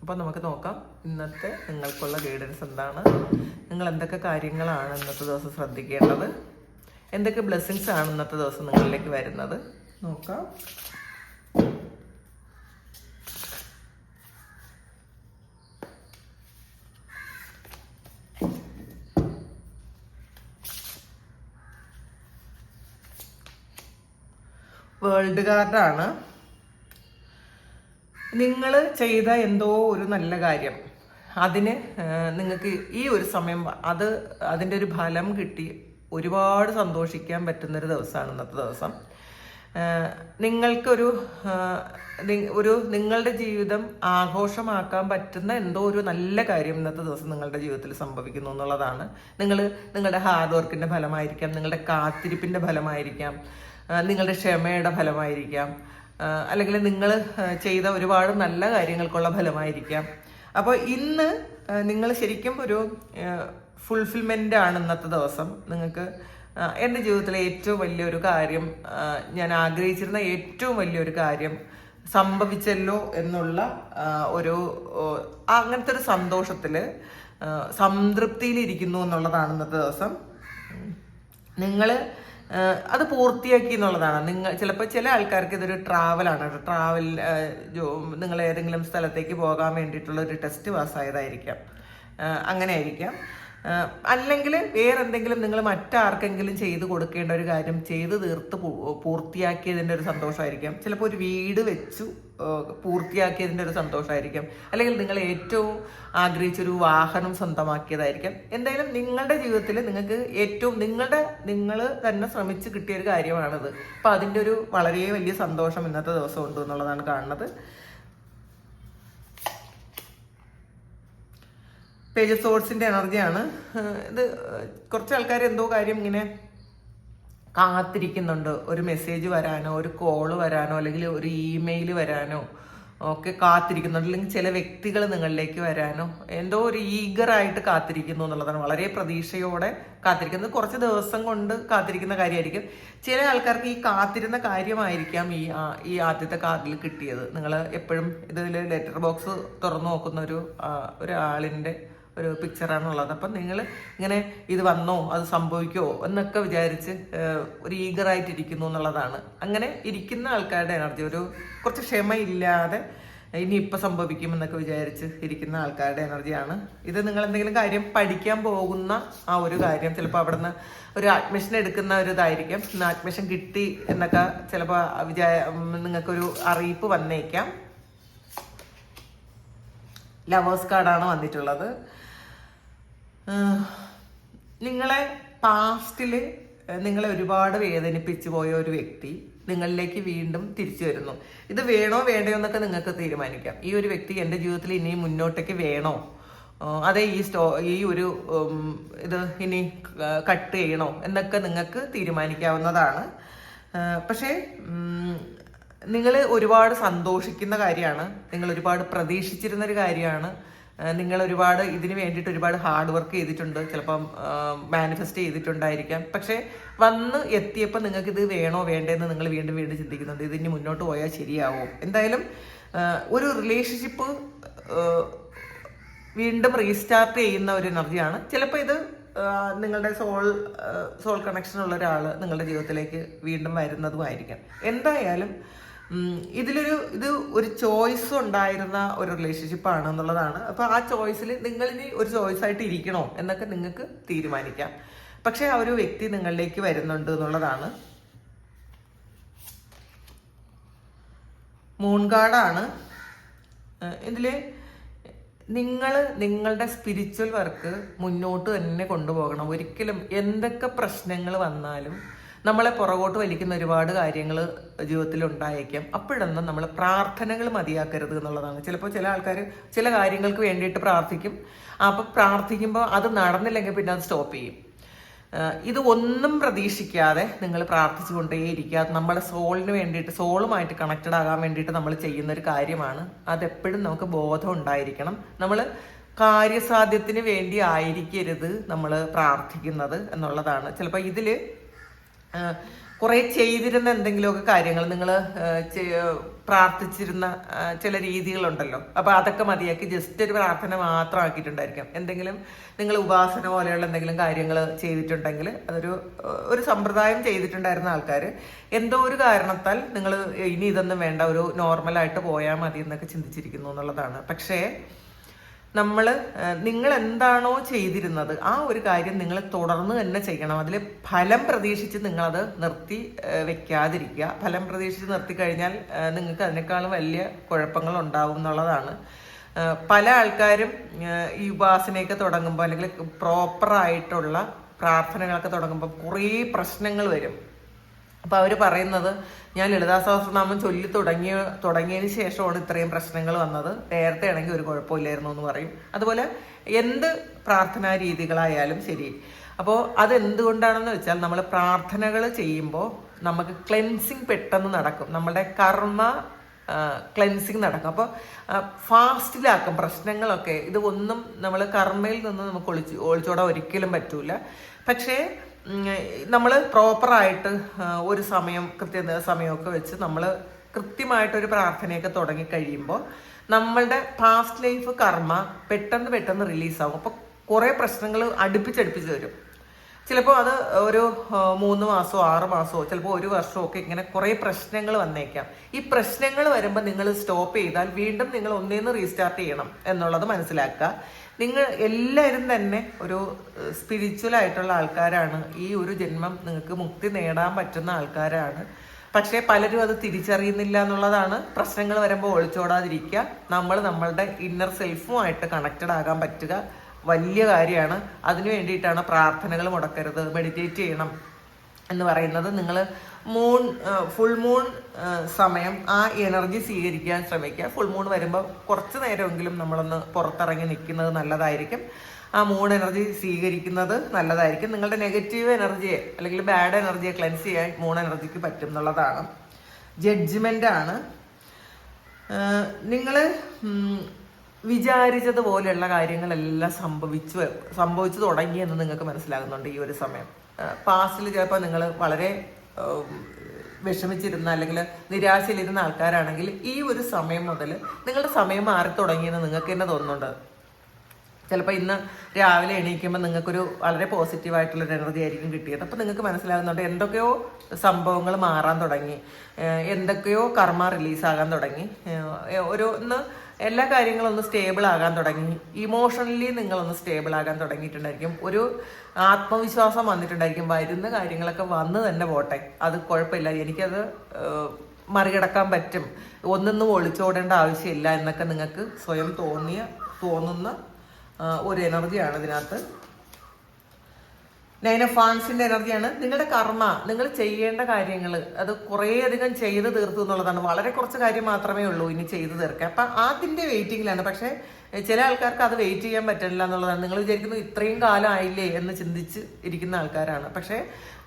അപ്പോൾ നമുക്ക് നോക്കാം ഇന്നത്തെ നിങ്ങൾക്കുള്ള ഗൈഡൻസ് എന്താണ്? നിങ്ങൾ എന്തൊക്കെ കാര്യങ്ങളാണ് ഇന്നത്തെ ദിവസം ശ്രദ്ധിക്കേണ്ടത്? എന്തൊക്കെ ബ്ലെസ്സിങ്സ് ആണ് ഇന്നത്തെ ദിവസം നിങ്ങളിലേക്ക് വരുന്നത്? നോക്കാം. വേൾഡ് കാർഡാണ് നിങ്ങൾ ചെയ്ത എന്തോ ഒരു നല്ല കാര്യം. അതിന് നിങ്ങൾക്ക് ഈ ഒരു സമയം അത് അതിന്റെ ഒരു ഫലം കിട്ടി. ഒരുപാട് സന്തോഷിക്കാൻ പറ്റുന്നൊരു ദിവസമാണ് ഇന്നത്തെ ദിവസം. നിങ്ങൾക്കൊരു ഒരു നിങ്ങളുടെ ജീവിതം ആഘോഷമാക്കാൻ പറ്റുന്ന എന്തോ ഒരു നല്ല കാര്യം ഇന്നത്തെ ദിവസം നിങ്ങളുടെ ജീവിതത്തിൽ സംഭവിക്കുന്നു എന്നുള്ളതാണ്. നിങ്ങൾ നിങ്ങളുടെ ഹാർഡ് വർക്കിന്റെ ഫലമായിരിക്കാം നിങ്ങളുടെ കാത്തിരിപ്പിന്റെ ഫലമായിരിക്കാം നിങ്ങളുടെ ക്ഷമയുടെ ഫലമായിരിക്കാം. അല്ലെങ്കിൽ നിങ്ങൾ ചെയ്ത ഒരുപാട് നല്ല കാര്യങ്ങൾക്കുള്ള ഫലമായിരിക്കാം. അപ്പോൾ ഇന്ന് നിങ്ങൾ ശരിക്കും ഒരു ഫുൾഫിൽമെന്റ് ആണ് ഇന്നത്തെ ദിവസം. നിങ്ങൾക്ക് എന്റെ ജീവിതത്തിലെ ഏറ്റവും വലിയൊരു കാര്യം ഞാൻ ആഗ്രഹിച്ചിരുന്ന ഏറ്റവും വലിയൊരു കാര്യം സംഭവിച്ചല്ലോ എന്നുള്ള ഒരു അങ്ങനത്തെ ഒരു സന്തോഷത്തിൽ സംതൃപ്തിയിലിരിക്കുന്നു എന്നുള്ളതാണ് ഇന്നത്തെ ദിവസം. നിങ്ങൾ അത് പൂർത്തിയാക്കി എന്നുള്ളതാണ്. നിങ്ങൾ ചിലപ്പോൾ ചില ആൾക്കാർക്ക് ഇതൊരു ട്രാവലാണ് ട്രാവൽ നിങ്ങൾ ഏതെങ്കിലും സ്ഥലത്തേക്ക് പോകാൻ വേണ്ടിയിട്ടുള്ള ഒരു ടെസ്റ്റ് പാസ്സായതായിരിക്കാം അങ്ങനെ ആയിരിക്കാം അല്ലെങ്കിൽ വേറെ എന്തെങ്കിലും നിങ്ങൾ മറ്റാർക്കെങ്കിലും ചെയ്ത് കൊടുക്കേണ്ട ഒരു കാര്യം ചെയ്ത് തീർത്ത് പൂർത്തിയാക്കിയതിന്റെ ഒരു സന്തോഷമായിരിക്കാം. ചിലപ്പോൾ ഒരു വീട് വെച്ചു പൂർത്തിയാക്കിയതിന്റെ ഒരു സന്തോഷമായിരിക്കാം. അല്ലെങ്കിൽ നിങ്ങൾ ഏറ്റവും ആഗ്രഹിച്ചൊരു വാഹനം സ്വന്തമാക്കിയതായിരിക്കാം. എന്തായാലും നിങ്ങളുടെ ജീവിതത്തിൽ നിങ്ങൾക്ക് ഏറ്റവും നിങ്ങളുടെ നിങ്ങൾ തന്നെ ശ്രമിച്ച് കിട്ടിയ ഒരു കാര്യമാണത്. അപ്പം അതിന്റെ ഒരു വളരെ വലിയ സന്തോഷം ഇന്നത്തെ ദിവസം ഉണ്ട് എന്നുള്ളതാണ് കാണുന്നത്. പേജ് സോഴ്സിന്റെ എനർജിയാണ്. ഇത് കുറച്ച് ആൾക്കാർ എന്തോ കാര്യം ഇങ്ങനെ കാത്തിരിക്കുന്നുണ്ട്. ഒരു മെസ്സേജ് വരാനോ ഒരു കോൾ വരാനോ അല്ലെങ്കിൽ ഒരു ഇമെയിൽ വരാനോ ഒക്കെ കാത്തിരിക്കുന്നുണ്ട്. അല്ലെങ്കിൽ ചില വ്യക്തികൾ നിങ്ങളിലേക്ക് വരാനോ എന്തോ ഒരു ഈഗറായിട്ട് കാത്തിരിക്കുന്നു എന്നുള്ളതാണ്. വളരെ പ്രതീക്ഷയോടെ കാത്തിരിക്കുന്നത്. കുറച്ച് ദിവസം കൊണ്ട് കാത്തിരിക്കുന്ന കാര്യമായിരിക്കും. ചില ആൾക്കാർക്ക് ഈ കാത്തിരുന്ന കാര്യമായിരിക്കാം ഈ ഈ ആദ്യത്തെ കാർഡിൽ കിട്ടിയത്. നിങ്ങൾ എപ്പോഴും ഇതിൽ ലെറ്റർ ബോക്സ് തുറന്നു നോക്കുന്ന ഒരു ഒരാളിന്റെ ഒരു പിക്ചറാണുള്ളത് അപ്പം നിങ്ങൾ ഇങ്ങനെ ഇത് വന്നോ അത് സംഭവിക്കുമോ എന്നൊക്കെ വിചാരിച്ച് ഒരു ഈഗറായിട്ടിരിക്കുന്നു എന്നുള്ളതാണ്. അങ്ങനെ ഇരിക്കുന്ന ആൾക്കാരുടെ എനർജി ഒരു കുറച്ച് ക്ഷമയില്ലാതെ ഇനി ഇപ്പം സംഭവിക്കും എന്നൊക്കെ വിചാരിച്ച് ഇരിക്കുന്ന ആൾക്കാരുടെ എനർജിയാണ് ഇത് നിങ്ങൾ എന്തെങ്കിലും കാര്യം പഠിക്കാൻ പോകുന്ന ആ ഒരു കാര്യം ചിലപ്പോൾ അവിടെ നിന്ന് ഒരു അഡ്മിഷൻ എടുക്കുന്ന ഒരു ഇതായിരിക്കും. അഡ്മിഷൻ കിട്ടി എന്നൊക്കെ ചിലപ്പോൾ വിചാ നിങ്ങൾക്കൊരു അറിയിപ്പ് വന്നേക്കാം. ലവേഴ്സ് കാർഡാണ് വന്നിട്ടുള്ളത്. നിങ്ങളെ പാസ്റ്റിൽ നിങ്ങളെ ഒരുപാട് വേദനിപ്പിച്ചു പോയ ഒരു വ്യക്തി നിങ്ങളിലേക്ക് വീണ്ടും തിരിച്ചു വരുന്നു. ഇത് വേണോ വേണ്ടയോ എന്നൊക്കെ നിങ്ങൾക്ക് തീരുമാനിക്കാം. ഈ ഒരു വ്യക്തി എന്റെ ജീവിതത്തിൽ ഇനി മുന്നോട്ടേക്ക് വേണോ? അതെ ഈ സ്റ്റോ ഈ ഒരു ഇത് ഇനി കട്ട് ചെയ്യണോ എന്നൊക്കെ നിങ്ങൾക്ക് തീരുമാനിക്കാവുന്നതാണ്. പക്ഷേ നിങ്ങൾ ഒരുപാട് സന്തോഷിക്കുന്ന കാര്യമാണ്. നിങ്ങൾ ഒരുപാട് പ്രതീക്ഷിച്ചിരുന്ന ഒരു കാര്യമാണ്. നിങ്ങൾ ഒരുപാട് ഇതിന് വേണ്ടിയിട്ട് ഒരുപാട് ഹാർഡ് വർക്ക് ചെയ്തിട്ടുണ്ട്. ചിലപ്പം മാനിഫെസ്റ്റ് ചെയ്തിട്ടുണ്ടായിരിക്കാം. പക്ഷേ വന്ന് എത്തിയപ്പോൾ നിങ്ങൾക്ക് ഇത് വേണോ വേണ്ടേന്ന് നിങ്ങൾ വീണ്ടും വീണ്ടും ചിന്തിക്കുന്നുണ്ട്. ഇതിന് മുന്നോട്ട് പോയാൽ ശരിയാവോ? എന്തായാലും ഒരു റിലേഷൻഷിപ്പ് വീണ്ടും റീസ്റ്റാർട്ട് ചെയ്യുന്ന ഒരു എനർജിയാണ് ചിലപ്പോൾ ഇത് നിങ്ങളുടെ സോൾ സോൾ കണക്ഷൻ ഉള്ള ഒരാൾ നിങ്ങളുടെ ജീവിതത്തിലേക്ക് വീണ്ടും വരുന്നതുമായിരിക്കാം. എന്തായാലും ഇതിലൊരു ഇത് ഒരു ചോയ്സ് ഉണ്ടായിരുന്ന ഒരു റിലേഷൻഷിപ്പ് ആണ് എന്നുള്ളതാണ്. അപ്പോൾ ആ ചോയ്സിൽ നിങ്ങൾ ഇനി ഒരു ചോയ്സ് ആയിട്ട് ഇരിക്കണോ എന്നൊക്കെ നിങ്ങൾക്ക് തീരുമാനിക്കാം. പക്ഷേ ആ ഒരു വ്യക്തി നിങ്ങളിലേക്ക് വരുന്നുണ്ട് എന്നുള്ളതാണ്. മൂൺ ഇതിൽ നിങ്ങൾ നിങ്ങളുടെ സ്പിരിച്വൽ വർക്ക് മുന്നോട്ട് തന്നെ കൊണ്ടുപോകണം. ഒരിക്കലും എന്തൊക്കെ പ്രശ്നങ്ങൾ വന്നാലും നമ്മളെ പുറകോട്ട് വലിക്കുന്ന ഒരുപാട് കാര്യങ്ങൾ ജീവിതത്തിൽ ഉണ്ടായേക്കാം അപ്പോഴൊന്നും നമ്മൾ പ്രാർത്ഥനകൾ മതിയാക്കരുത് എന്നുള്ളതാണ്. ചിലപ്പോൾ ചില ആൾക്കാർ ചില കാര്യങ്ങൾക്ക് വേണ്ടിയിട്ട് പ്രാർത്ഥിക്കും. അപ്പോൾ പ്രാർത്ഥിക്കുമ്പോൾ അത് നടന്നില്ലെങ്കിൽ പിന്നെ അത് സ്റ്റോപ്പ് ചെയ്യും. ഇത് ഒന്നും പ്രതീക്ഷിക്കാതെ നിങ്ങൾ പ്രാർത്ഥിച്ചുകൊണ്ടേയിരിക്കുക. നമ്മുടെ സോളിന് വേണ്ടിയിട്ട് സോളുമായിട്ട് കണക്റ്റഡ് ആകാൻ വേണ്ടിയിട്ട് നമ്മൾ ചെയ്യുന്ന ഒരു കാര്യമാണ്. അതെപ്പോഴും നമുക്ക് ബോധം ഉണ്ടായിരിക്കണം. നമ്മൾ കാര്യസാധ്യത്തിന് വേണ്ടി ആയിരിക്കരുത് നമ്മൾ പ്രാർത്ഥിക്കുന്നത് എന്നുള്ളതാണ്. ചിലപ്പോൾ ഇതിൽ കുറേ ചെയ്തിരുന്ന എന്തെങ്കിലുമൊക്കെ കാര്യങ്ങൾ നിങ്ങൾ പ്രാർത്ഥിച്ചിരുന്ന ചില രീതികളുണ്ടല്ലോ. അപ്പോൾ അതൊക്കെ മതിയാക്കി ജസ്റ്റ് ഒരു പ്രാർത്ഥന മാത്രം ആക്കിയിട്ടുണ്ടായിരിക്കാം. എന്തെങ്കിലും നിങ്ങൾ ഉപാസന പോലെയുള്ള എന്തെങ്കിലും കാര്യങ്ങൾ ചെയ്തിട്ടുണ്ടെങ്കിൽ അതൊരു ഒരു സമ്പ്രദായം ചെയ്തിട്ടുണ്ടായിരുന്ന ആൾക്കാർ എന്തോ ഒരു കാരണത്താൽ നിങ്ങൾ ഇനി ഇതൊന്നും വേണ്ട ഒരു നോർമലായിട്ട് പോയാൽ മതി എന്നൊക്കെ ചിന്തിച്ചിരിക്കുന്നു എന്നുള്ളതാണ്. പക്ഷേ നമ്മൾ നിങ്ങൾ എന്താണോ ചെയ്തിരുന്നത് ആ ഒരു കാര്യം നിങ്ങൾ തുടർന്ന് തന്നെ ചെയ്യണം. അതിൽ ഫലം പ്രതീക്ഷിച്ച് നിങ്ങളത് നിർത്തി വെക്കാതിരിക്കുക. ഫലം പ്രതീക്ഷിച്ച് നിർത്തി കഴിഞ്ഞാൽ നിങ്ങൾക്ക് അതിനേക്കാളും വലിയ കുഴപ്പങ്ങൾ ഉണ്ടാവും എന്നുള്ളതാണ് പല ആൾക്കാരും ഈ ഉപാസനയൊക്കെ തുടങ്ങുമ്പോൾ അല്ലെങ്കിൽ പ്രോപ്പറായിട്ടുള്ള പ്രാർത്ഥനകളൊക്കെ തുടങ്ങുമ്പോൾ കുറേ പ്രശ്നങ്ങൾ വരും. അപ്പൊ അവർ പറയുന്നത് ഞാൻ ലളിതാ സഹസ്രനാമം ചൊല്ലി തുടങ്ങിയ തുടങ്ങിയതിന് ശേഷമാണ് ഇത്രയും പ്രശ്നങ്ങൾ വന്നത്. നേരത്തെ ആണെങ്കിൽ ഒരു കുഴപ്പമില്ലായിരുന്നു എന്ന് പറയും. അതുപോലെ എന്ത് പ്രാർത്ഥനാ രീതികളായാലും ശരി. അപ്പോൾ അതെന്തുകൊണ്ടാണെന്ന് വെച്ചാൽ നമ്മൾ പ്രാർത്ഥനകൾ ചെയ്യുമ്പോൾ നമുക്ക് ക്ലെൻസിങ് പെട്ടെന്ന് നടക്കും. നമ്മുടെ കർമ്മ ക്ലെൻസിങ് നടക്കും. അപ്പോൾ ഫാസ്റ്റിലാക്കും പ്രശ്നങ്ങളൊക്കെ. ഇത് ഒന്നും നമ്മൾ കർമ്മയിൽ നിന്ന് നമുക്ക് ഒളിച്ച് ഒളിച്ചോടാൻ ഒരിക്കലും പറ്റൂല. പക്ഷേ നമ്മൾ പ്രോപ്പറായിട്ട് ഒരു സമയം കൃത്യ സമയമൊക്കെ വെച്ച് നമ്മൾ കൃത്യമായിട്ടൊരു പ്രാർത്ഥനയൊക്കെ തുടങ്ങി കഴിയുമ്പോൾ നമ്മളുടെ പാസ്റ്റ് ലൈഫ് കർമ്മ പെട്ടെന്ന് പെട്ടെന്ന് റിലീസാവും അപ്പോൾ കുറേ പ്രശ്നങ്ങൾ അടുപ്പിച്ചടുപ്പിച്ച് വരും. ചിലപ്പോൾ അത് ഒരു മൂന്ന് മാസമോ ആറ് മാസമോ ചിലപ്പോൾ ഒരു വർഷമോ ഒക്കെ ഇങ്ങനെ കുറേ പ്രശ്നങ്ങൾ വന്നേക്കാം. ഈ പ്രശ്നങ്ങൾ വരുമ്പോൾ നിങ്ങൾ സ്റ്റോപ്പ് ചെയ്താൽ വീണ്ടും നിങ്ങൾ ഒന്നേന്ന് റീസ്റ്റാർട്ട് ചെയ്യണം എന്നുള്ളത് മനസ്സിലാക്കുക. നിങ്ങൾ എല്ലാവരും തന്നെ ഒരു സ്പിരിച്വൽ ആയിട്ടുള്ള ആൾക്കാരാണ്. ഈ ഒരു ജന്മം നിങ്ങൾക്ക് മുക്തി നേടാൻ പറ്റുന്ന ആൾക്കാരാണ്. പക്ഷേ പലരും അത് തിരിച്ചറിയുന്നില്ല എന്നുള്ളതാണ്. പ്രശ്നങ്ങൾ വരുമ്പോൾ ഒളിച്ചോടാതിരിക്കുക. നമ്മൾ നമ്മളുടെ ഇന്നർ സെൽഫുമായിട്ട് കണക്റ്റഡ് ആകാൻ പറ്റുക. വലിയ കാര്യമാണ്. അതിനു വേണ്ടിയിട്ടാണ് പ്രാർത്ഥനകൾ മുടക്കരുത്. മെഡിറ്റേറ്റ് ചെയ്യണം എന്ന് പറയുന്നത്. നിങ്ങൾ മൂൺ ഫുൾ മൂൺ സമയം ആ എനർജി സ്വീകരിക്കാൻ ശ്രമിക്കുക. ഫുൾ മൂൺ വരുമ്പോൾ കുറച്ച് നേരമെങ്കിലും നമ്മളൊന്ന് പുറത്തിറങ്ങി നിൽക്കുന്നത് നല്ലതായിരിക്കും. ആ മൂൺ എനർജി സ്വീകരിക്കുന്നത് നല്ലതായിരിക്കും. നിങ്ങളുടെ നെഗറ്റീവ് എനർജിയെ അല്ലെങ്കിൽ ബാഡ് എനർജിയെ ക്ലെൻസ് ചെയ്യാൻ മൂൺ എനർജിക്ക് പറ്റും എന്നുള്ളതാണ്. ജഡ്ജ്മെന്റ് ആണ്. നിങ്ങൾ വിചാരിച്ചതുപോലെയുള്ള കാര്യങ്ങളെല്ലാം സംഭവിച്ചു സംഭവിച്ചു സംഭവിച്ചു തുടങ്ങിയെന്ന് നിങ്ങൾക്ക് മനസ്സിലാകുന്നുണ്ട് ഈ ഒരു സമയം. പാസ്റ്റിൽ ചിലപ്പോൾ നിങ്ങൾ വളരെ വിഷമിച്ചിരുന്ന അല്ലെങ്കിൽ നിരാശയിലിരുന്ന ആൾക്കാരാണെങ്കിൽ ഈ ഒരു സമയം മുതൽ നിങ്ങളുടെ സമയം മാറി തുടങ്ങിയെന്ന് നിങ്ങൾക്ക് തന്നെ തോന്നുന്നുണ്ട്? ചിലപ്പോൾ ഇന്ന് രാവിലെ എണീക്കുമ്പോൾ നിങ്ങൾക്കൊരു വളരെ പോസിറ്റീവായിട്ടുള്ളൊരു എനർജി ആയിരിക്കും കിട്ടിയത്. അപ്പോൾ നിങ്ങൾക്ക് മനസ്സിലാകുന്നുണ്ട് എന്തൊക്കെയോ സംഭവങ്ങൾ മാറാൻ തുടങ്ങി. എന്തൊക്കെയോ കർമ്മ റിലീസാകാൻ തുടങ്ങി. ഒരു ഒന്ന് എല്ലാ കാര്യങ്ങളും ഒന്ന് സ്റ്റേബിൾ ആകാൻ തുടങ്ങി. ഇമോഷണലി നിങ്ങളൊന്ന് സ്റ്റേബിൾ ആകാൻ തുടങ്ങിയിട്ടുണ്ടായിരിക്കും. ഒരു ആത്മവിശ്വാസം വന്നിട്ടുണ്ടായിരിക്കും. വരുന്ന കാര്യങ്ങളൊക്കെ വന്ന് തന്നെ പോട്ടെ. അത് കുഴപ്പമില്ല. എനിക്കത് മറികടക്കാൻ പറ്റും. ഒന്നൊന്നും ഒളിച്ചോടേണ്ട ആവശ്യമില്ല എന്നൊക്കെ നിങ്ങൾക്ക് സ്വയം തോന്നിയ തോന്നുന്ന ഒരു എനർജിയാണ് ഇതിനകത്ത്. നൈൻ ഓഫ് ഫാൻസിന്റെ എനർജിയാണ്. നിങ്ങളുടെ കർമ്മ നിങ്ങൾ ചെയ്യേണ്ട കാര്യങ്ങൾ അത് കുറേയധികം ചെയ്ത് തീർത്തു എന്നുള്ളതാണ്. വളരെ കുറച്ച് കാര്യം മാത്രമേ ഉള്ളൂ ഇനി ചെയ്തു തീർക്കുക അപ്പം അതിന്റെ വെയിറ്റിംഗിലാണ് പക്ഷേ ചില ആൾക്കാർക്ക് അത് വെയിറ്റ് ചെയ്യാൻ പറ്റില്ല എന്നുള്ളതാണ്. നിങ്ങൾ വിചാരിക്കുന്നു ഇത്രയും കാലം ആയില്ലേ എന്ന് ചിന്തിച്ച് ഇരിക്കുന്ന ആൾക്കാരാണ്. പക്ഷേ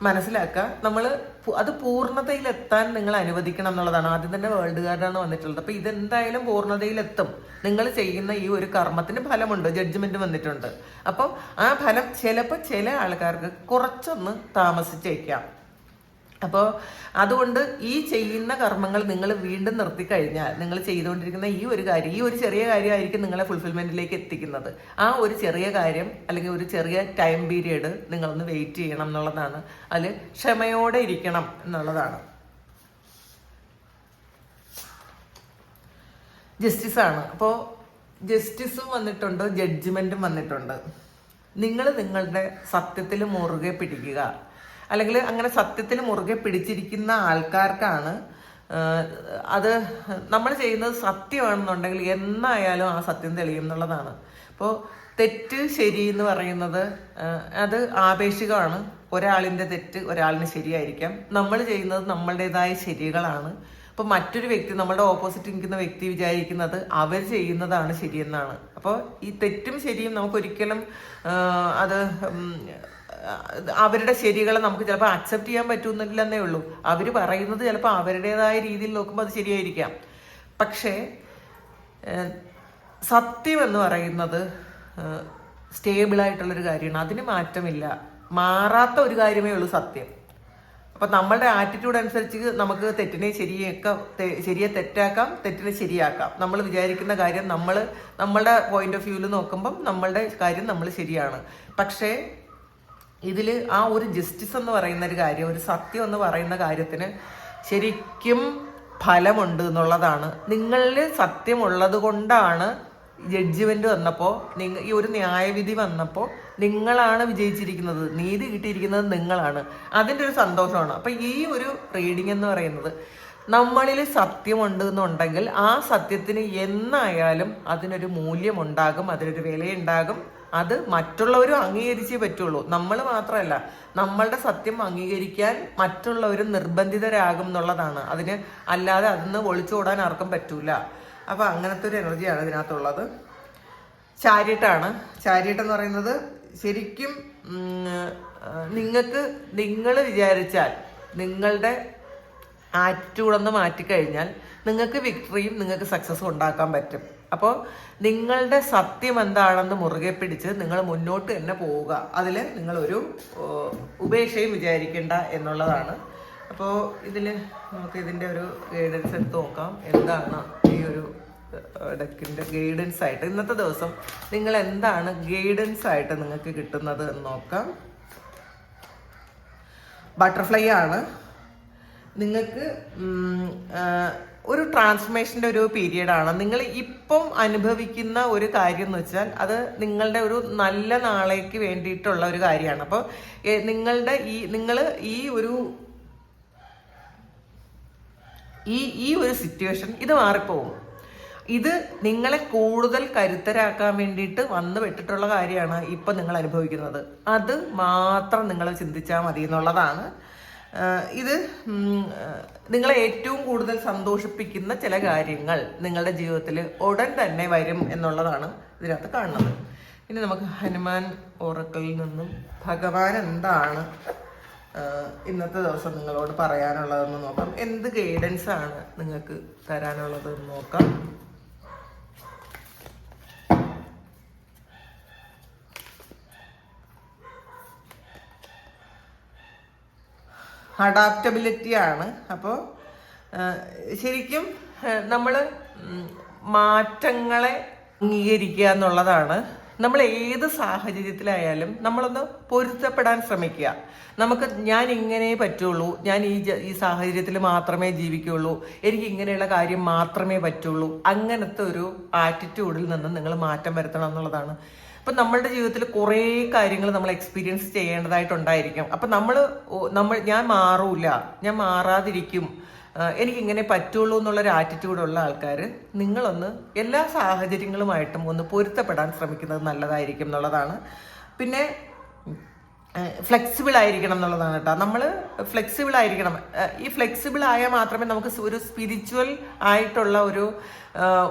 മനസ്സിലാക്കുക. നമ്മൾ അത് പൂർണതയിലെത്താൻ നിങ്ങൾ അനുവദിക്കണം എന്നുള്ളതാണ്. ആദ്യം തന്നെ വേൾഡ് കാർഡാണ് വന്നിട്ടുള്ളത്. അപ്പോൾ ഇതെന്തായാലും പൂർണതയിലെത്തും. നിങ്ങൾ ചെയ്യുന്ന ഈ ഒരു കർമ്മത്തിന് ഫലമുണ്ട് ജഡ്ജ്മെന്റ് വന്നിട്ടുണ്ട്. അപ്പോൾ ആ ഫലം ചിലപ്പോൾ ചില ആൾക്കാർക്ക് കുറച്ചൊന്ന് താമസിച്ചേക്കാം. അപ്പോൾ അതുകൊണ്ട് ഈ ചെയ്യുന്ന കർമ്മങ്ങൾ നിങ്ങൾ വീണ്ടും നിർത്തി കഴിഞ്ഞാൽ നിങ്ങൾ ചെയ്തുകൊണ്ടിരിക്കുന്ന ഈ ഒരു കാര്യം ഈ ഒരു ചെറിയ കാര്യമായിരിക്കും നിങ്ങളെ ഫുൾഫിൽമെന്റിലേക്ക് എത്തിക്കുന്നത്. ആ ഒരു ചെറിയ കാര്യം അല്ലെങ്കിൽ ഒരു ചെറിയ ടൈം പീരീഡ് നിങ്ങളൊന്ന് വെയിറ്റ് ചെയ്യണം എന്നുള്ളതാണ്. അതിൽ ക്ഷമയോടെ ഇരിക്കണം എന്നുള്ളതാണ്. ജസ്റ്റിസ് ആണ്. അപ്പോൾ ജസ്റ്റിസും വന്നിട്ടുണ്ട് ജഡ്ജ്മെന്റും വന്നിട്ടുണ്ട്. നിങ്ങൾ നിങ്ങളുടെ സത്യത്തിൽ മുറുകെ പിടിക്കുക. അല്ലെങ്കിൽ അങ്ങനെ സത്യത്തിൽ മുറുകെ പിടിച്ചിരിക്കുന്ന ആൾക്കാർക്കാണ് അത് നമ്മൾ ചെയ്യുന്നത് സത്യമാണെന്നുണ്ടെങ്കിൽ എന്നായാലും ആ സത്യം തെളിയും എന്നുള്ളതാണ്. അപ്പോൾ തെറ്റ് ശരി എന്ന് പറയുന്നത് അത് ആപേക്ഷികമാണ്. ഒരാളിന്റെ തെറ്റ് ഒരാളിന് ശരിയായിരിക്കാം. നമ്മൾ ചെയ്യുന്നത് നമ്മളുടേതായ ശരികളാണ്. അപ്പോൾ മറ്റൊരു വ്യക്തി നമ്മളുടെ ഓപ്പോസിറ്റ് നിൽക്കുന്ന വ്യക്തി വിചാരിക്കുന്നത് അവർ ചെയ്യുന്നതാണ് ശരിയെന്നാണ്. അപ്പോൾ ഈ തെറ്റും ശരിയും നമുക്കൊരിക്കലും അത് അവരുടെ ശരികളെ നമുക്ക് ചിലപ്പോൾ അക്സെപ്റ്റ് ചെയ്യാൻ പറ്റുന്നില്ലെന്നേ ഉള്ളൂ. അവർ പറയുന്നത് ചിലപ്പോൾ അവരുടേതായ രീതിയിൽ നോക്കുമ്പോൾ അത് ശരിയായിരിക്കാം. പക്ഷേ സത്യം എന്ന് പറയുന്നത് സ്റ്റേബിളായിട്ടുള്ളൊരു കാര്യമാണ്. അതിന് മാറ്റമില്ല. മാറാത്ത ഒരു കാര്യമേ ഉള്ളൂ സത്യം. അപ്പം നമ്മളുടെ ആറ്റിറ്റ്യൂഡ് അനുസരിച്ച് നമുക്ക് തെറ്റിനെ ശരിയാക്കാം ശരിയെ തെറ്റാക്കാം തെറ്റിനെ ശരിയാക്കാം. നമ്മൾ വിചാരിക്കുന്ന കാര്യം നമ്മൾ നമ്മളുടെ പോയിന്റ് ഓഫ് വ്യൂവിൽ നോക്കുമ്പം നമ്മളുടെ കാര്യം നമ്മൾ ശരിയാണ്. പക്ഷേ ഇതിൽ ആ ഒരു ജസ്റ്റിസ് എന്ന് പറയുന്ന ഒരു കാര്യം ഒരു സത്യം എന്ന് പറയുന്ന കാര്യത്തിന് ശരിക്കും ഫലമുണ്ട് എന്നുള്ളതാണ്. നിങ്ങളിൽ സത്യമുള്ളത് കൊണ്ടാണ് ജഡ്ജ്മെന്റ് വന്നപ്പോൾ നിങ്ങൾ ഈ ഒരു ന്യായവിധി വന്നപ്പോൾ നിങ്ങളാണ് വിജയിച്ചിരിക്കുന്നത്. നീതി കിട്ടിയിരിക്കുന്നത് നിങ്ങളാണ്. അതിന്റെ ഒരു സന്തോഷമാണ്. അപ്പം ഈ ഒരു റീഡിംഗ് എന്ന് പറയുന്നത് നമ്മളിൽ സത്യമുണ്ട് എന്നുണ്ടെങ്കിൽ ആ സത്യത്തിന് എന്നായാലും അതിനൊരു മൂല്യമുണ്ടാകും അതിനൊരു വിലയുണ്ടാകും. അത് മറ്റുള്ളവരും അംഗീകരിച്ചേ പറ്റുള്ളൂ. നമ്മൾ മാത്രമല്ല നമ്മളുടെ സത്യം അംഗീകരിക്കാൻ മറ്റുള്ളവരും നിർബന്ധിതരാകും എന്നുള്ളതാണ്. അതിന് അല്ലാതെ അതിന്ന് ഒളിച്ചോടാൻ ആർക്കും പറ്റൂല. അപ്പൊ അങ്ങനത്തെ ഒരു എനർജിയാണ് ഇതിനകത്തുള്ളത്. ചാരിട്ടാണ്. ചാരിട്ട് എന്ന് പറയുന്നത് ശരിക്കും നിങ്ങൾക്ക് നിങ്ങൾ വിചാരിച്ചാൽ നിങ്ങളുടെ ആറ്റിറ്റ്യൂഡ് ഒന്ന് മാറ്റിക്കഴിഞ്ഞാൽ നിങ്ങൾക്ക് വിക്ടറിയും നിങ്ങൾക്ക് സക്സസ്സും ഉണ്ടാക്കാൻ പറ്റും. അപ്പോൾ നിങ്ങളുടെ സത്യം എന്താണെന്ന് മുറുകെ പിടിച്ച് നിങ്ങൾ മുന്നോട്ട് തന്നെ പോവുക. അതിൽ നിങ്ങളൊരു ഉപേക്ഷയും വിചാരിക്കേണ്ട എന്നുള്ളതാണ്. അപ്പോൾ ഇതിൽ നമുക്ക് ഇതിന്റെ ഒരു ഗൈഡൻസ് എടുത്ത് നോക്കാം. എന്താണ് ഈ ഒരു ഡെക്കിന്റെ ഗൈഡൻസ് ആയിട്ട് ഇന്നത്തെ ദിവസം നിങ്ങൾ എന്താണ് ഗൈഡൻസ് ആയിട്ട് നിങ്ങൾക്ക് കിട്ടുന്നത് എന്ന് നോക്കാം. ബട്ടർഫ്ലൈ ആണ്. നിങ്ങൾക്ക് ഒരു ട്രാൻസ്ഫർമേഷന്റെ ഒരു പീരീഡാണ് നിങ്ങൾ ഇപ്പം അനുഭവിക്കുന്ന ഒരു കാര്യം എന്ന് വെച്ചാൽ അത് നിങ്ങളുടെ ഒരു നല്ല നാളേക്ക് വേണ്ടിയിട്ടുള്ള ഒരു കാര്യമാണ്. അപ്പോൾ നിങ്ങളുടെ ഈ നിങ്ങൾ ഈ ഒരു ഈ ഈ ഒരു സിറ്റുവേഷൻ ഇത് മാറിപ്പോവും. ഇത് നിങ്ങളെ കൂടുതൽ കരുത്തരാക്കാൻ വേണ്ടിയിട്ട് വന്നു വിട്ടിട്ടുള്ള കാര്യമാണ് ഇപ്പം നിങ്ങൾ അനുഭവിക്കുന്നത്. അത് മാത്രം നിങ്ങൾ ചിന്തിച്ചാൽ മതി എന്നുള്ളതാണ്. ഇത് നിങ്ങളെ ഏറ്റവും കൂടുതൽ സന്തോഷിപ്പിക്കുന്ന ചില കാര്യങ്ങൾ നിങ്ങളുടെ ജീവിതത്തിൽ ഉടൻ തന്നെ വരും എന്നുള്ളതാണ് ഇതിനകത്ത് കാണുന്നത്. ഇനി നമുക്ക് ഹനുമാൻ ഓറക്കളിൽ നിന്നും ഭഗവാൻ എന്താണ് ഇന്നത്തെ ദിവസം നിങ്ങളോട് പറയാനുള്ളതെന്ന് നോക്കാം. എന്ത് ഗൈഡൻസ് ആണ് നിങ്ങൾക്ക് തരാനുള്ളതെന്ന് നോക്കാം. അഡാപ്റ്റബിലിറ്റി ആണ് അപ്പോൾ ശരിക്കും നമ്മൾ മാറ്റങ്ങളെ അംഗീകരിക്കുക എന്നുള്ളതാണ്. നമ്മൾ ഏത് സാഹചര്യത്തിലായാലും നമ്മളൊന്ന് പൊരുത്തപ്പെടാൻ ശ്രമിക്കുക. നമുക്ക് ഞാൻ ഇങ്ങനെ പറ്റുള്ളൂ. ഞാൻ ഈ ഈ സാഹചര്യത്തിൽ മാത്രമേ ജീവിക്കുള്ളൂ. എനിക്ക് ഇങ്ങനെയുള്ള കാര്യം മാത്രമേ പറ്റുള്ളൂ. അങ്ങനത്തെ ഒരു ആറ്റിറ്റ്യൂഡിൽ നിന്ന് നിങ്ങൾ മാറ്റം വരുത്തണം എന്നുള്ളതാണ് അപ്പം നമ്മളുടെ ജീവിതത്തിൽ കുറേ കാര്യങ്ങൾ നമ്മൾ എക്സ്പീരിയൻസ് ചെയ്യേണ്ടതായിട്ടുണ്ടായിരിക്കും. അപ്പം നമ്മൾ നമ്മൾ ഞാൻ മാറൂല ഞാൻ മാറാതിരിക്കും എനിക്കിങ്ങനെ പറ്റുള്ളൂ എന്നുള്ളൊരു ആറ്റിറ്റ്യൂഡുള്ള ആൾക്കാർ നിങ്ങളൊന്ന് എല്ലാ സാഹചര്യങ്ങളുമായിട്ടും ഒന്ന് പൊരുത്തപ്പെടാൻ ശ്രമിക്കുന്നത് നല്ലതായിരിക്കും എന്നുള്ളതാണ്. പിന്നെ ഫ്ലെക്സിബിൾ ആയിരിക്കണം എന്നുള്ളതാണ് കേട്ടോ. നമ്മൾ ഫ്ലെക്സിബിൾ ആയിരിക്കണം. ഈ ഫ്ലെക്സിബിൾ ആയാൽ മാത്രമേ നമുക്ക് ഒരു സ്പിരിച്വൽ ആയിട്ടുള്ള ഒരു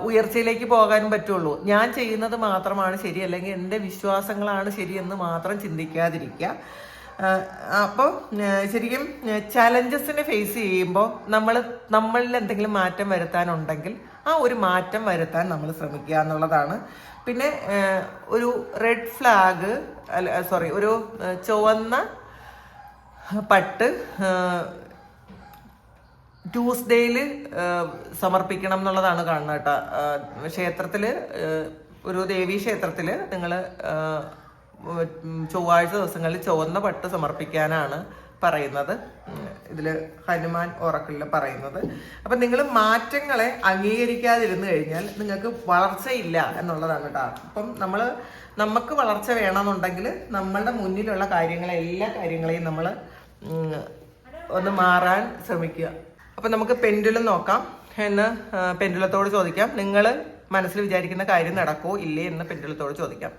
ഉയർച്ചയിലേക്ക് പോകാനും പറ്റുള്ളൂ. ഞാൻ ചെയ്യുന്നത് മാത്രമാണ് ശരി അല്ലെങ്കിൽ എന്റെ വിശ്വാസങ്ങളാണ് ശരിയെന്ന് മാത്രം ചിന്തിക്കാതിരിക്കുക. അപ്പോൾ ശരിക്കും ചലഞ്ചസിനെ ഫേസ് ചെയ്യുമ്പോൾ നമ്മൾ നമ്മളിൽ എന്തെങ്കിലും മാറ്റം വരുത്താനുണ്ടെങ്കിൽ ആ ഒരു മാറ്റം വരുത്താൻ നമ്മൾ ശ്രമിക്കുക എന്നുള്ളതാണ്. പിന്നെ ഒരു റെഡ് ഫ്ലാഗ് അല്ല സോറി ഒരു ചുവന്ന പട്ട് ട്യൂസ്ഡേയിൽ സമർപ്പിക്കണം എന്നുള്ളതാണ് കാണുന്നത് കേട്ടോ. ക്ഷേത്രത്തിൽ ഒരു ദേവീ ക്ഷേത്രത്തിൽ നിങ്ങൾ ചൊവ്വാഴ്ച ദിവസങ്ങളിൽ ചുവന്ന പട്ട് സമർപ്പിക്കാനാണ് പറയുന്നത്. ഇതിൽ ഹനുമാൻ ഓറക്കിളിൽ പറയുന്നത്. അപ്പം നിങ്ങൾ മാറ്റങ്ങളെ അംഗീകരിക്കാതിരുന്നു കഴിഞ്ഞാൽ നിങ്ങൾക്ക് വളർച്ചയില്ല എന്നുള്ളതാണ് കേട്ടോ. അപ്പം നമ്മൾ നമുക്ക് വളർച്ച വേണമെന്നുണ്ടെങ്കിൽ നമ്മളുടെ മുന്നിലുള്ള കാര്യങ്ങളെ എല്ലാ കാര്യങ്ങളെയും നമ്മൾ ഒന്ന് മാറാൻ ശ്രമിക്കുക. അപ്പം നമുക്ക് പെൻഡുലം നോക്കാം എന്ന് പെൻഡുലത്തോട് ചോദിക്കാം. നിങ്ങൾ മനസ്സിൽ വിചാരിക്കുന്ന കാര്യം നടക്കുമോ ഇല്ലേ എന്ന് പെൻഡുലത്തോട് ചോദിക്കാം.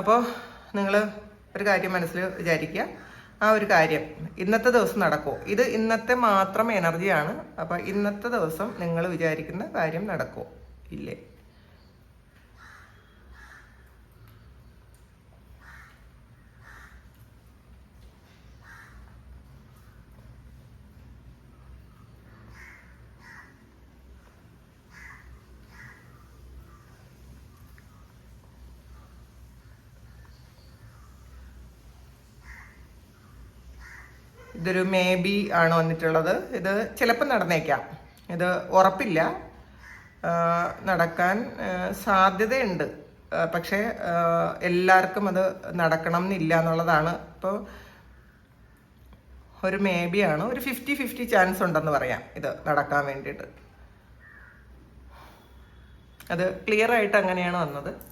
അപ്പോൾ നിങ്ങൾ ഒരു കാര്യം മനസ്സിൽ വിചാരിക്കുക. ആ ഒരു കാര്യം. ഇന്നത്തെ ദിവസം നടക്കുമോ ഇത് ഇന്നത്തെ മാത്രം എനർജിയാണ് അപ്പോൾ ഇന്നത്തെ ദിവസം നിങ്ങൾ വിചാരിക്കുന്ന കാര്യം നടക്കുമോ ഇല്ലേ? ഇതൊരു മേ ബി ആണ് വന്നിട്ടുള്ളത്. ഇത് ചിലപ്പോൾ നടന്നേക്കാം. ഇത് ഉറപ്പില്ല. നടക്കാൻ സാധ്യതയുണ്ട്. പക്ഷേ എല്ലാവർക്കും അത് നടക്കണം എന്നില്ല എന്നുള്ളതാണ്. ഇപ്പോൾ ഒരു മേ ബി ആണ്. ഒരു ഫിഫ്റ്റി ഫിഫ്റ്റി ചാൻസ് ഉണ്ടെന്ന് പറയാം ഇത് നടക്കാൻ വേണ്ടിയിട്ട്. അത് ക്ലിയർ ആയിട്ട് അങ്ങനെയാണ് വന്നത്.